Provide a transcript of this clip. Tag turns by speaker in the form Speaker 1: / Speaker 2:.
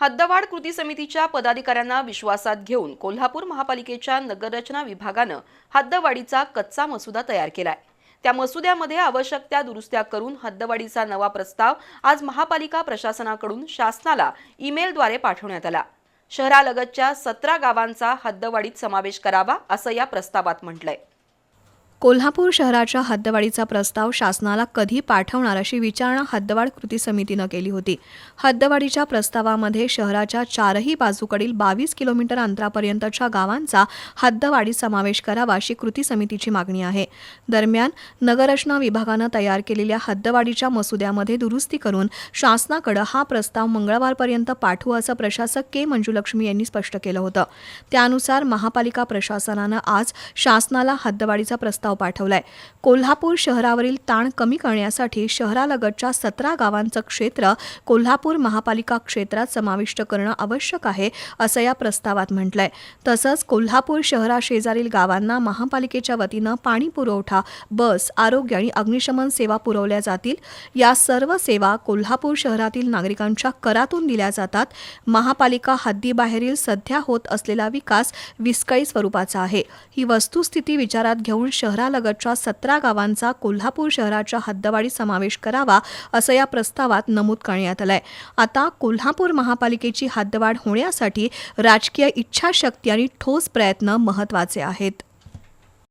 Speaker 1: हद्दवाढ कृती समितीच्या पदाधिकाऱ्यांना विश्वासात घेऊन कोल्हापूर महापालिकेच्या नगररचना विभागानं हद्दवाढीचा कच्चा मसुदा तयार केलाय. त्या मसुद्यामध्ये आवश्यक त्या दुरुस्त्या करून हद्दवाढीचा नवा प्रस्ताव आज महापालिका प्रशासनाकडून शासनाला ईमेलद्वारे पाठवण्यात आला. शहरालगतच्या सतरा गावांचा हद्दवाढीत समावेश करावा असं या प्रस्तावात म्हटलंय.
Speaker 2: कोल्हापूर शहराच्या हद्दवाढीचा प्रस्ताव शासनाला कधी पाठवणार अशी विचारणा हद्दवाढ कृती समितीनं केली होती. हद्दवाढीच्या प्रस्तावामध्ये शहराच्या चारही बाजूकडील बावीस किलोमीटर अंतरापर्यंतच्या गावांचा हद्दवाढी समावेश करावा अशी कृती समितीची मागणी आहे. दरम्यान नगररचना विभागानं तयार केलेल्या हद्दवाढीच्या मसुद्यामध्ये दुरुस्ती करून शासनाकडे हा प्रस्ताव मंगळवारपर्यंत पाठवू असं प्रशासक के. मंजुलक्ष्मी यांनी स्पष्ट केलं होतं. त्यानुसार महापालिका प्रशासनानं आज शासनाला हद्दवाढीचा प्रस्ताव पाठवलाय. कोल्हापूर शहरावरील ताण कमी करण्यासाठी शहरालगतच्या सतरा गावांचं क्षेत्र कोल्हापूर महापालिका क्षेत्रात समाविष्ट करणं आवश्यक आहे असं या प्रस्तावात म्हटलंय. तसंच कोल्हापूर शहराशेजारील गावांना महापालिकेच्या वतीनं पाणी पुरवठा बस आरोग्य आणि अग्निशमन सेवा पुरवल्या जातील. या सर्व सेवा कोल्हापूर शहरातील नागरिकांच्या करातून दिल्या जातात. महापालिका हद्दीबाहेरील सध्या होत असलेला विकास विस्कळी स्वरूपाचा आहे. ही वस्तुस्थिती विचारात घेऊन शहर शहरालगतच्या सतरा गावांचा कोल्हापूर शहराच्या हद्दवाढीत समावेश करावा असं या प्रस्तावात नमूद करण्यात आलंय. आता कोल्हापूर महापालिकेची हद्दवाढ होण्यासाठी राजकीय इच्छाशक्ती आणि ठोस प्रयत्न महत्त्वाचे आहेत.